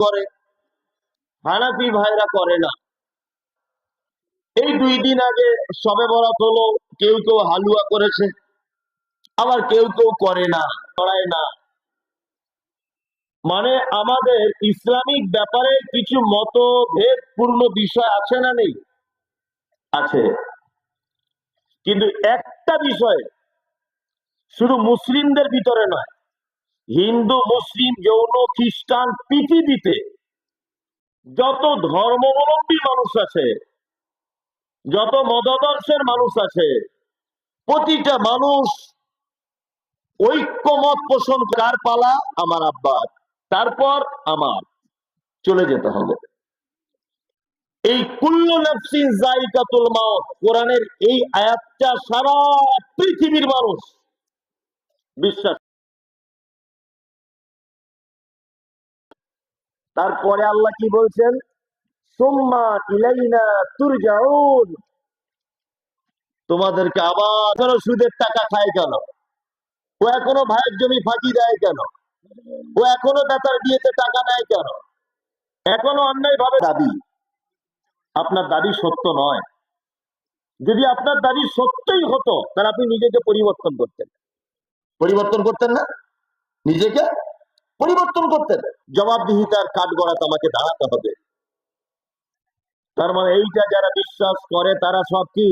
করে। হানাফি ভাইরা করে না। এই দুই দিন আগে সবে বরাত হলো, কেউ কেউ হালুয়া করেছে, আবার কেউ কেউ করে না করায় না। মানে আমাদের ইসলামিক ব্যাপারে কিছু মতভেদ পূর্ণ বিষয় আছে না নেই? আছে। কিন্তু একটা বিষয়ে শুধু মুসলিমদের ভিতরে নয় হিন্দু, মুসলিম, যৌন, খ্রিস্টান পৃথিবীতে যত ধর্মাবলম্বী মানুষ আছে, যত মতাদর্শের মানুষ আছে, প্রতিটা মানুষ ঐক্যমত পোষণ কার পালা আমার আব্বার তারপর আমার। চলে যেতে হবে। এই কুল্লু নফসিন জাইকাতুল কোরআনের এই আয়াতটা সারা পৃথিবীর মানুষ বিশ্বাস তারপরে আল্লাহ কি বলছেন? সুম্মা ইলাইনা তুরজাউন। তোমাদেরকে আবার এখনও সুদের টাকা খায় কেন? ও এখনও ভাইয়ের জমি ফাঁকি দেয় কেন? ও এখনও বেতার বিয়েতে টাকা নেয় কেন? এখনও অন্যায় ভাবে দাবি। আপনার দাবি সত্য নয়। যদি আপনার দাবি সত্যই হতো, তাহলে আপনি নিজেকে পরিবর্তন করতেন। পরিবর্তন করতেন না? নিজেকে? পরিবর্তন করতেন জবাবদিহিতার কাঠ গড়াতে আমাকে দাঁড়াতে হবে। তার মানে এইটা যারা বিশ্বাস করে, তারা সব কি?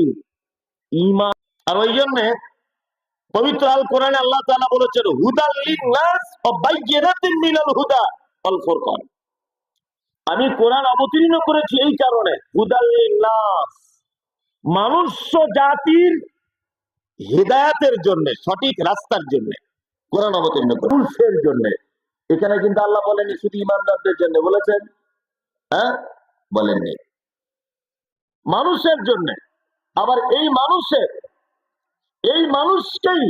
ইমান আর ওই জন্যে পবিত্র আল কোরআনে আল্লাহ তাআলা বলেছেন, হুদাল লিন্নাস ওয়া বাইয়িনাতিন মিনাল হুদা ওয়াল ফুরকান। আমি কোরআন অবতীর্ণ করেছি এই কারণে, হুদাল লিন্নাস। মানুষ্য জাতির হেদায়াতের জন্য, সঠিক রাস্তার জন্য, কোরআন অবতীর্ণ করে মানুষের জন্য। এখানে কিন্তু আল্লাহ বলেনি শুধু ইমানদারদের জন্য বলেছেন। হ্যাঁ? বলেননি। মানুষের জন্য। আবার এই মানুষের, এই মানুষকেই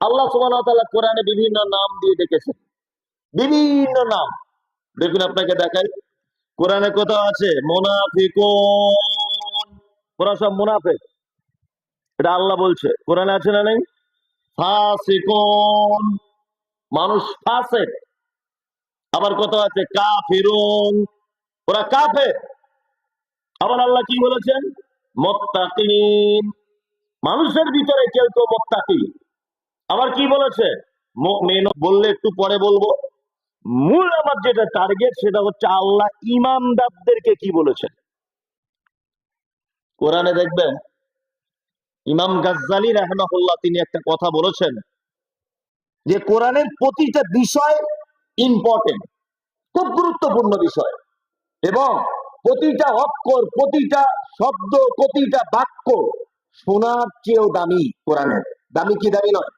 আল্লাহ সুবাহ কোরআনে বিভিন্ন নাম দিয়ে ডেকেছেন। বিভিন্ন নাম। দেখুন আপনাকে দেখাই। কোরআনে কোথাও আছে? মোনাফিকুন। ওরা সব মুনাফেক। এটা আল্লাহ বলছে। কোরআনে আছে না নেই? ফাসিকুন। মানুষ ফাসেক। আবার কোথাও আছে? কাফিরুন। ওরা কাফের। আবার আল্লাহ কি বলেছেন? মোত্তাকিন। মানুষের ভিতরে কেউ কেউ মোত্তাকি আবার কি বলেছে? মুমিন বললে একটু পরে বলব। মূল আমার যেটা টার্গেট সেটা হচ্ছে আল্লাহ ইমামদারদেরকে কি বলেছেন? কোরআনে দেখবেন, ইমাম গাজ্জালি রাহমাহুল্লাহ তিনি একটা কথা বলেছেন যে কোরআনের প্রতিটা বিষয় ইম্পর্টেন্ট খুব গুরুত্বপূর্ণ বিষয়। এবং প্রতিটা অক্ষর, প্রতিটা শব্দ, প্রতিটা বাক্য শোনার চেয়েও দামি কোরআনের। দামি কি দামি নয়?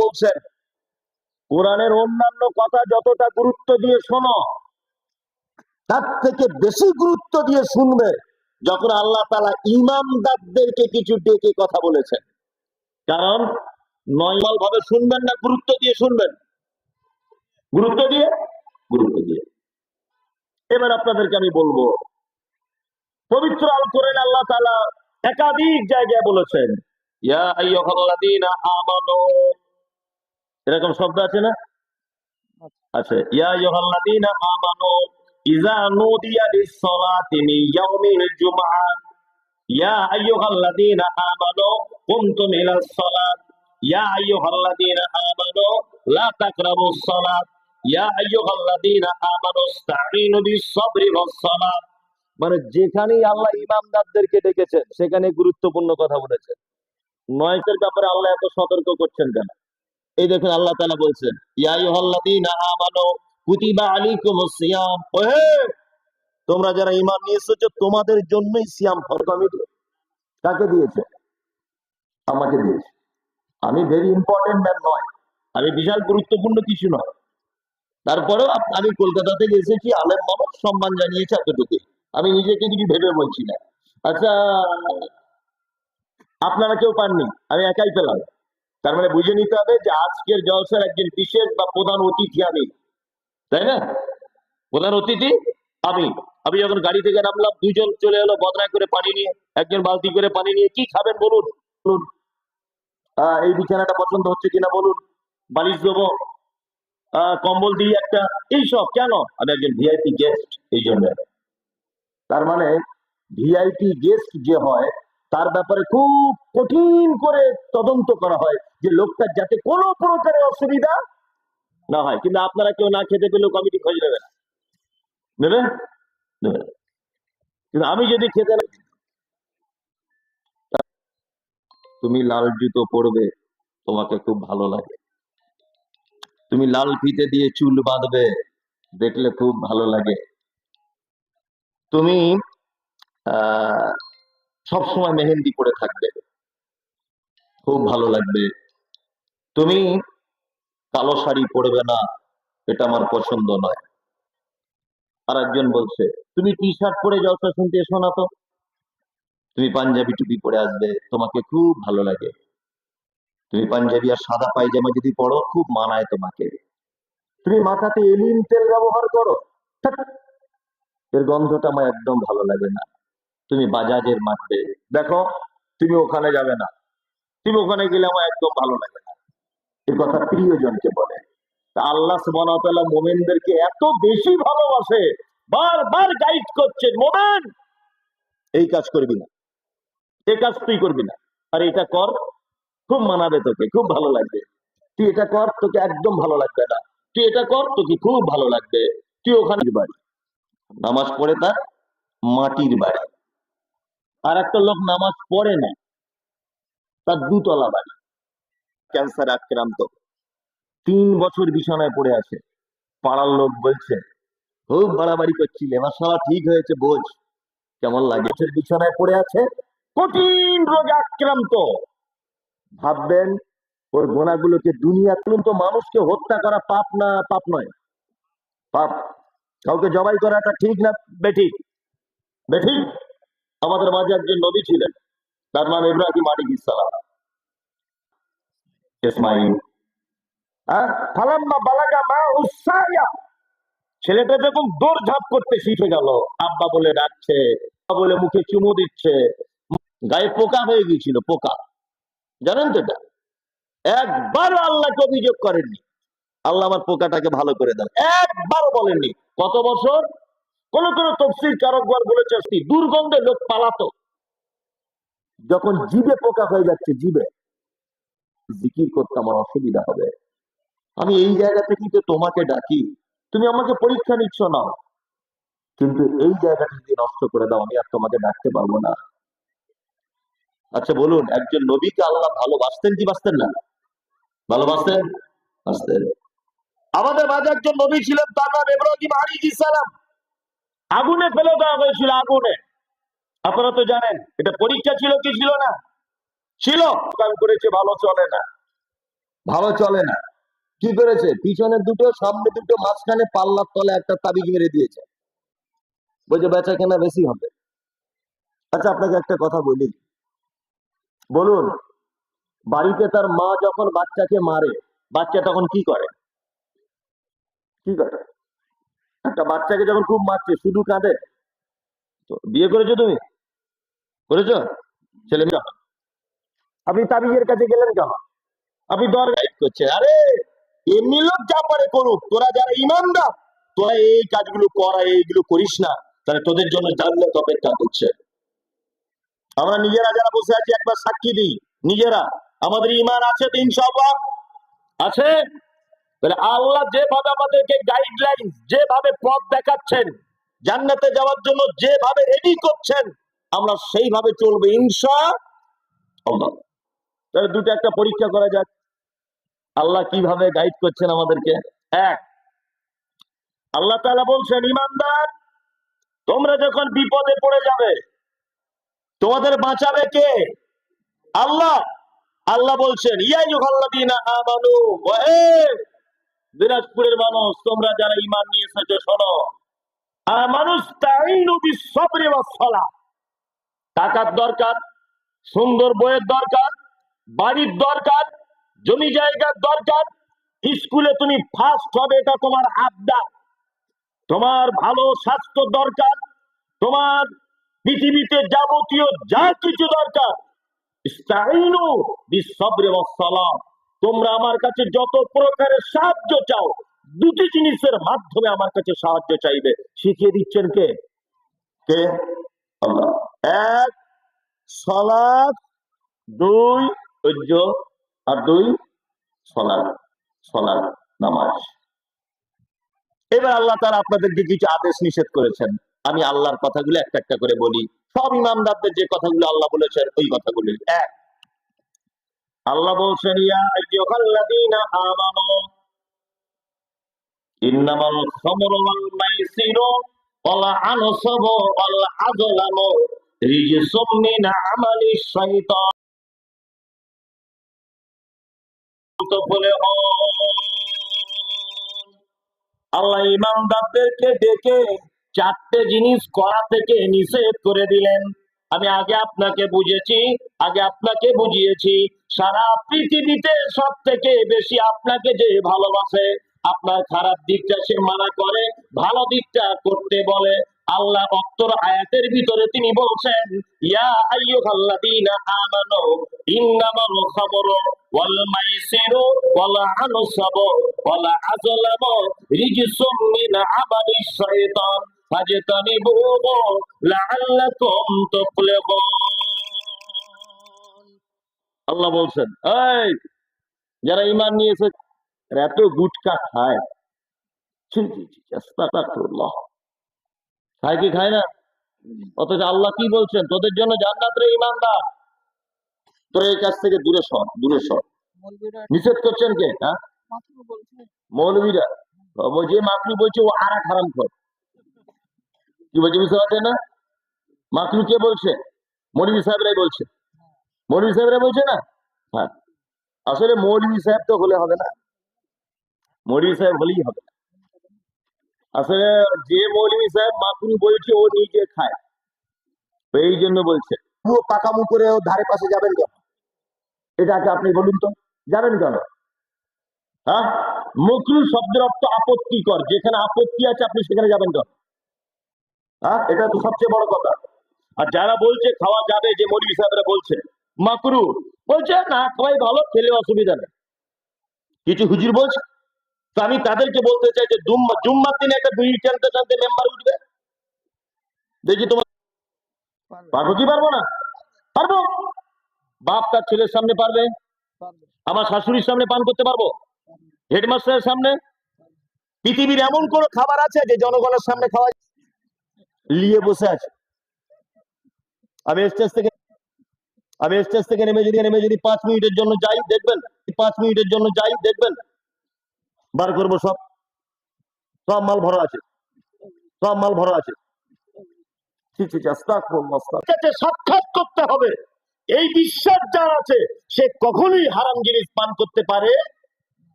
বলছেন, কোরআনের অন্যান্য কথা যতটা গুরুত্ব দিয়ে শোনো, তার থেকে বেশি গুরুত্ব দিয়ে শুনবে যখন আল্লাহ তালা ইমামদারদেরকে কিছু ডেকে কথা বলেছেন। কারণ নর্মাল ভাবে শুনবেন না, গুরুত্ব দিয়ে শুনবেন। গুরুত্ব দিয়ে? গুরুত্ব দিয়ে। এবার আপনাদেরকে আমি বলব, পবিত্র আল কোরআন আল্লাহ তালা একাধিক জায়গায় বলেছেন এরকম শব্দ আছে না? আছে। ইয়া আইয়ুহাল্লাযীনা আমানু ইযা নুদিয়া মিন ইয়াউমিল জুমআ। ইয়া আইয়ুহাল্লাযীনা আমানু কুমতুম মানে যেখানেই আল্লাহ ইমামদারদেরকে ডেকেছেন সেখানে গুরুত্বপূর্ণ কথা বলেছেন। নয়কের ব্যাপারে আল্লাহ এত সতর্ক করছেন কেন? এই দেখুন আল্লাহ তাআলা বলছেন তোমরা যারা ঈমান নিয়ে এসেছ, তোমাদের জন্যই সিয়াম ফরজ আমি কাকে দিয়েছে? আমাকে দিয়েছে। আমি ভেরি ইম্পর্টেন্ট ম্যান নয়। আমি বিশাল গুরুত্বপূর্ণ কিছু নয়। তারপরেও আমি কলকাতা থেকে এসেছি, আলেম মানুষ সম্মান জানিয়েছে এতটুকুই। আমি নিজেকে কিছু ভেবে বলছি না। আচ্ছা আপনারা কেউ পাননি? আমি একাই পেলাম। তার মানে বুঝে নিতে হবে যে আজকের জলসার একজন বিশেষ বা প্রধান অতিথি আমি। তাই না? প্রধান অতিথি আমি। আমি যখন গাড়ি থেকে নামলাম, দুজন চলে এলো বদনায় করে পানি নিয়ে, একজন বালতি করে পানি নিয়ে, কি খাবেন বলুন? বলুন। এই বিছানাটা পছন্দ হচ্ছে কিনা বলুন? বালিশ দেবো। কম্বল দিয়ে একটা। এইসব কেন? আমি একজন ভিআইপি গেস্ট এই জন্য। তার মানে ভিআইপি গেস্ট যে হয়, তার ব্যাপারে খুব কঠিন করে তদন্ত করা হয় যে লোকটার যাতে কোনো প্রকারের অসুবিধা না হয়। কিন্তু আপনারা কেউ না খেতে পেলেও কমিটি খোঁজ নেবে না। নেবে কিন্তু আমি যদি খেতে না তুমি লাল জুতো পরবে, তোমাকে খুব ভালো লাগে। তুমি লাল ফিতে দিয়ে চুল বাঁধবে, দেখলে খুব ভালো লাগে। তুমি আহ সবসময় মেহেন্দি পরে থাকবে, খুব ভালো লাগবে। তুমি কালো শাড়ি পরবে না, এটা আমার পছন্দ নয়। আর একজন বলছে, তুমি টি শার্ট পরে জলসা শুনতে এসো না তো তুমি পাঞ্জাবি টুপি পরে আসবে, তোমাকে খুব ভালো লাগে। তুমি পাঞ্জাবি আর সাদা পায়জামা যদি পরো, খুব মানায় তোমাকে। তুমি মাথাতে এলিন তেল ব্যবহার করো এর গন্ধটা আমার একদম ভালো লাগে না। তুমি বাজাজের মাঠে, দেখো, তুমি ওখানে যাবে না। তুমি ওখানে গেলে আমার একদম ভালো লাগে না। এর কথা প্রিয়জনকে বলে। আল্লাহ তাআলা মোমেনদেরকে এত বেশি ভালোবাসে, বারবার গাইড করছেন, মোমেন! এই কাজ করবি না। এই কাজ তুই করবি না। আর এটা কর খুব মানাবে তোকে খুব ভালো লাগবে। তুই এটা কর তোকে একদম ভালো লাগবে না। তুই এটা কর তোকে খুব ভালো লাগবে। তুই ওখানে বাড়ি। নামাজ পড়ে তার মাটির বাড়ি। আর একটা লোক নামাজ পড়ে না তার দুতলা বাড়ি। ক্যান্সার আক্রান্ত। তিন বছর বিছানায় পড়ে আছে। পাড়ার লোক বলছে খুব বাড়াবাড়ি করছিলে মাসালা ঠিক হয়েছে বোঝ। কেমন লাগে? বিছানায় পড়ে আছে কঠিন রোগে আক্রান্ত। ভাববেন ওর গোনাগুলোকে দুনিয়া তুলুন তো মানুষকে হত্যা করা পাপ না, পাপ নয়। পাপ। কাউকে জবাই করাটা ঠিক না, বেঠিক। বেঠিক? আমাদের মাঝে একজন নবী ছিলেন। তার নাম ইব্রাহিম আলী ইসালাম ইসমাইল। হ্যাঁ? ছেলেটা যখন দৌড় ঝাঁপ করতে শিখে গেল, আব্বা বলে ডাকছে বলে মুখে চুমু দিচ্ছে। গায়ে পোকা হয়ে গিয়েছিল, পোকা। জানেন তো এটা? একবার আল্লাহকে অভিযোগ করেননি। আল্লাহ আমার পোকাটাকে ভালো করে দেন। একবার বলেননি। কত বছর? কোন কোন তফসির কারকবার বলেছে দুর্গন্ধে লোক পালাতো। যখন জিবে পোকা হয়ে যাচ্ছে জিবে জিকির করতে আমার অসুবিধা হবে। আমি এই জায়গা থেকেই তো তোমাকে ডাকি। তুমি আমাকে পরীক্ষা নিচ্ছ না কিন্তু এই জায়গাটা যদি নষ্ট করে দাও, আমি আর তোমাকে ডাকতে পারব না। আচ্ছা বলুন, একজন নবীকে আল্লাহ ভালোবাসতেন কি বাসতেন না? ভালোবাসতেন? বাসতেন আমাদের মাঝে একজন নবী ছিলেন, তার নাম ইব্রাহিম আলী আগুনে ফেলে দেওয়া হয়েছিল, আগুনে। আপনারা তো জানেন, এটা পরীক্ষা ছিল কি ছিল না? ছিল, কাম করেছে, ভালো চলে না। ভালো চলে না। কি করেছে? পিছনে দুটো, সামনে দুটো, মাঝখানে পাল্লার তলে একটা তাবিজ মেরে দিয়েছে। বলছে বেচা কেনা বেশি হবে। আচ্ছা আপনাকে একটা কথা বলি। বলুন, বাড়িতে তার মা যখন বাচ্চাকে মারে, বাচ্চা তখন কি করে? কি করে? একটা বাচ্চাকে যখন খুব মারছে, শুধু কাঁদে? তো বিয়ে করেছ তুমি? করেছ? ছেলে মেয়ে? আপনি তাবিজের কাছে গেলেন কেন? আপনি দর গাইড করছে। আরে, এমনি লোক যা পারে করুক, তোরা যারা ইমানদার, তোরা এই কাজগুলো করা এইগুলো করিস না। তাহলে তোদের জন্য জান্নাত অপেক্ষা করছে। আমরা নিজেরা যারা বসে আছি, একবার সাক্ষী দিই। নিজেরা। আমাদের ইমান আছে তো ইনশাআল্লাহ? আছে? আল্লাহ যেভাবে আমাদেরকে গাইডলাইন যেভাবে পথ দেখাচ্ছেন, জান্নাতে যাওয়ার জন্য যেভাবে রেডি করছেন, আমরা সেইভাবে চলবো ইনশা তাহলে দুটো একটা পরীক্ষা করা যাক। আল্লাহ কীভাবে গাইড করছেন আমাদেরকে? এক, আল্লাহ তাআলা বলছেন, ইমানদার, তোমরা যখন বিপদে পড়ে যাবে তোমাদের বাঁচাবে কে? আল্লাহ। আল্লাহ বলছেন দিনাজপুরের মানুষ, তোমরা যারা ঈমান নিয়ে এসেছ শোনো। মানুষ টাকার দরকার, সুন্দর বইয়ের দরকার, বাড়ির দরকার, জমি জায়গার দরকার। স্কুলে তুমি ফার্স্ট হবে, এটা তোমার আবদার। তোমার ভালো স্বাস্থ্য দরকার, তোমার পৃথিবীতে যাবতীয় যা কিছু দরকার। তোমরা আমার কাছে যত প্রকারের সাহায্য চাও, দুটি জিনিসের মাধ্যমে আমার কাছে সাহায্য চাইবে। শিখিয়ে দিচ্ছেন কে? কে? এক সলাদ দুই ঐর্য আর দুই সলাদ সলাদ নামাজ। এবার আল্লাহ তারা আপনাদেরকে কিছু আদেশ নিষেধ করেছেন। আমি আল্লাহর কথাগুলো একটা একটা করে বলি। সব ইমামদারদের যে কথাগুলো আল্লাহ বলেছেন, ওই কথাগুলি। এক, আল্লাহ বলছেন, ইয়া আইয়ুহাল্লাযীনা আমানু মিন আল্লাহ ইমানদারদেরকে ডেকে চারটে জিনিস করা থেকে নিষেধ করে দিলেন। আমি আগে আপনাকে বুঝেছি, আগে আপনাকে বুঝিয়েছি, সারা পৃথিবীতে সব থেকে বেশি আপনাকে যে ভালোবাসে, আপনার খারাপ দিকটা সে মানা করে, ভালো দিকটা করতে বলে। আল্লাহ অত্তর আয়াতের ভিতরে তিনি বলছেন, ইয়া আইয়ুহাল্লাযীনা আমানু, ইন্নামাল খামরু ওয়াল মাইসিরু ওয়াল আনসাবু ওয়াল আযলামু রিজসুম মিন আমালিশ শাইতান। আল্লাহ বলছেন এই যারা ঈমান নিয়ে এসেছে এরা এত গুটকা খায়। খায় কি খায় না? অথচ আল্লাহ কি বলছেন? তোদের জন্য জান্নাত রে ইমানদার তোর এই কাছ থেকে দূরে সর দূরে সর। নিষেধ করছেন কে? হ্যাঁ? মৌলবীরা। যে মাকলু বলছে ও আর এক হারাম খোর। কি বলছে বুঝতে পারছেন না? মাকলু কে বলছে? মৌলবী সাহেবরাই বলছে। মৌলবী সাহেবরা বলছে না? হ্যাঁ। আসলে মৌলবী সাহেব তো হলে হবে না। মৌলবী সাহেব হলেই হবে। না। আসলে যে মৌলবী সাহেব মাকরু বলছে ও নিজে খায়। এই জন্য বলছে। ও পাকামু করে ও ধারে পাশে যাবেন কেন? এটাকে আপনি বলুন তো। যাবেন কেন? হ্যাঁ? মকরু শব্দের অর্থ আপত্তিকর। যেখানে আপত্তি আছে আপনি সেখানে যাবেন কেন? হ্যাঁ? এটা তো সবচেয়ে বড় কথা। আর যারা বলছে খাওয়া যাবে যে মৌলবী সাহেবরা বলছে মাকরু। বলছে না খাওয়াই ভালো খেলে অসুবিধা নেই। কিছু হুজুর বলছে তো আমি তাদেরকে বলতে চাই যে জুম্মা জুম্মার দিনে একটা বিড়ি টানতে টানতে মেম্বার উঠবে? দেখি তোমার পারব কি পারব না? পারব। বাপ তার ছেলের সামনে পারবে? পারবে। আমার শাশুড়ির সামনে পান করতে পারব? হেডমাস্টারের সামনে? পৃথিবীর এমন কোন খাবার আছে যে জনগণের সামনে খাওয়া নিয়ে বসে আছে। আমি স্টেজ থেকে আমি স্টেজ থেকে নেমে যদি নেমে যদি পাঁচ মিনিটের জন্য যাই দেখবেন পাঁচ মিনিটের জন্য যাই দেখবেন বার করব সব। সব মাল ভরা আছে। সব মাল ভরা আছে। সাক্ষাৎ করতে হবে। এই বিশ্বাস যার আছে সে কখনোই হারাম জিনিস পান করতে পারে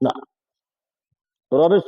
না। রবের